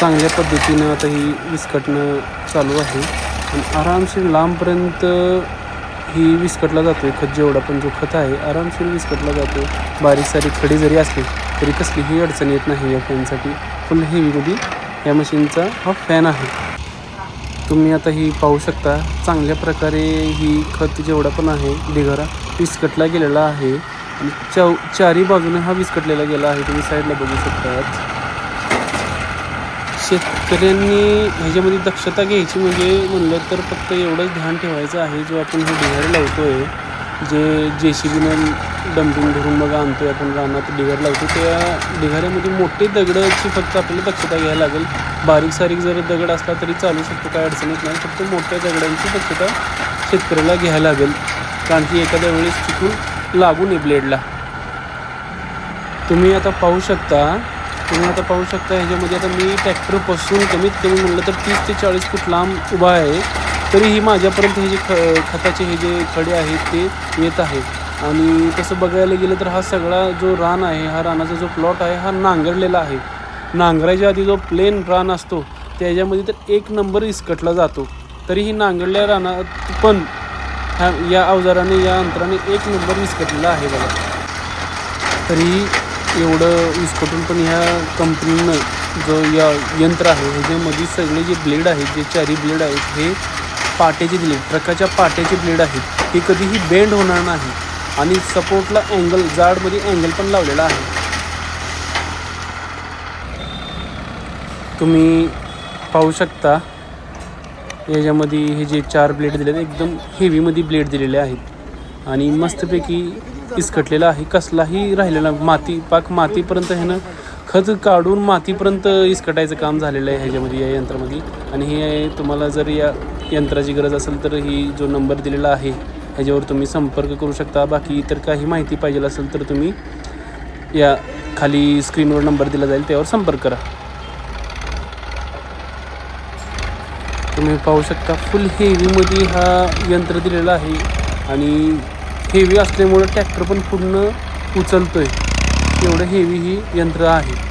चांगल्या पद्धतीनं आता ही विस्कटणं चालू आहे. आणि आरामशीर लांबपर्यंत ही विस्कटला जातो आहे खत जेवढा पण जो खत आहे आरामशीर विस्कटला जातो बारीक सारीक खडी जरी असली तरी कसलीही अडचण येत नाही या फॅनसाठी. फुल हेवीमध्ये या मशीनचा हा फॅन आहे. तुम्ही आता ही पाहू शकता चांगल्या प्रकारे ही खत जेवढा पण आहे ढिगारा विस्कटला गेलेला आहे. आणि चौ चारी बाजूने हा विस्कटलेला गेला आहे तुम्ही साईडला बघू शकता शेतकऱ्यांनी ह्याच्यामध्ये दक्षता घ्यायची म्हणजे म्हणलं तर फक्त एवढंच ध्यान ठेवायचं आहे जो आपण हे ढिगारे लावतो आहे जे जे सी बीनं डम्पिंग धरून मग आणतो आहे आपण रानात ढिगार लावतो त्या ढिगाऱ्यामध्ये मोठे दगडाची फक्त आपल्याला दक्षता घ्यायला लागेल. बारीक सारीक जर दगड असला तरी चालू शकतो काय अडचण येत नाही. फक्त मोठ्या दगडांची दक्षता शेतकऱ्याला घ्यायला लागेल. कारण की एखाद्या वेळेस चुकून लागू नये ब्लेडला. तुम्ही आता पाहू शकता तुम्ही आता पाहू शकता ह्याच्यामध्ये आता मी ट्रॅक्टरपासून कमीत कमी म्हणलं तर तीस ते चाळीस फूट लांब उभा आहे. तरीही माझ्यापर्यंत हे जे ख खताचे हे जे खडे आहेत ते येत आहेत. आणि तसं बघायला गेलं तर हा सगळा जो रान आहे हा रानाचा जो प्लॉट आहे हा नांगरलेला आहे. नांगराच्या आधी जो प्लेन रान असतो त्याच्यामध्ये तर एक नंबर इसकटला जातो. तरीही नांगरल्या रानात पण ह्या या अवजाराने या अंतराने एक नंबर विस्कटलेला आहे बघा. तरी एवढं विस्कटून पण ह्या कंपनीनं जो या यंत्र आहे ह्याच्यामध्ये सगळे जे ब्लेड आहेत जे चारी ब्लेड आहेत हे पाट्याचे ब्लेड ट्रकाच्या पाट्याचे ब्लेड आहेत. हे कधीही बेंड होणार नाही. आणि सपोर्टला अँगल जाडमध्ये अँगल पण लावलेला आहे. तुम्ही पाहू शकता याच्यामध्ये हे जे चार ब्लेड दिले आहेत एकदम हेवीमध्ये ब्लेड दिलेले आहेत. आणि मस्तपैकी इसकटलेला आहे कसलाही राहिलेला माती पाक मातीपर्यंत ह्यानं खत काढून मातीपर्यंत इसकटायचं काम झालेलं आहे ह्याच्यामध्ये या यंत्रामध्ये. आणि हे तुम्हाला जर या यंत्राची गरज असेल तर ही जो नंबर दिलेला आहे ह्याच्यावर तुम्ही संपर्क करू शकता. बाकी इतर काही माहिती पाहिजे असेल तर तुम्ही या खाली स्क्रीनवर नंबर दिला जाईल त्यावर संपर्क करा. तुम्ही पाहू शकता फुल हेवीमध्ये हा यंत्र दिलेला आहे. आणि हेवी असल्यामुळं ट्रॅक्टर पण पूर्ण उचलतोय. एवढं हेवी ही यंत्र आहे.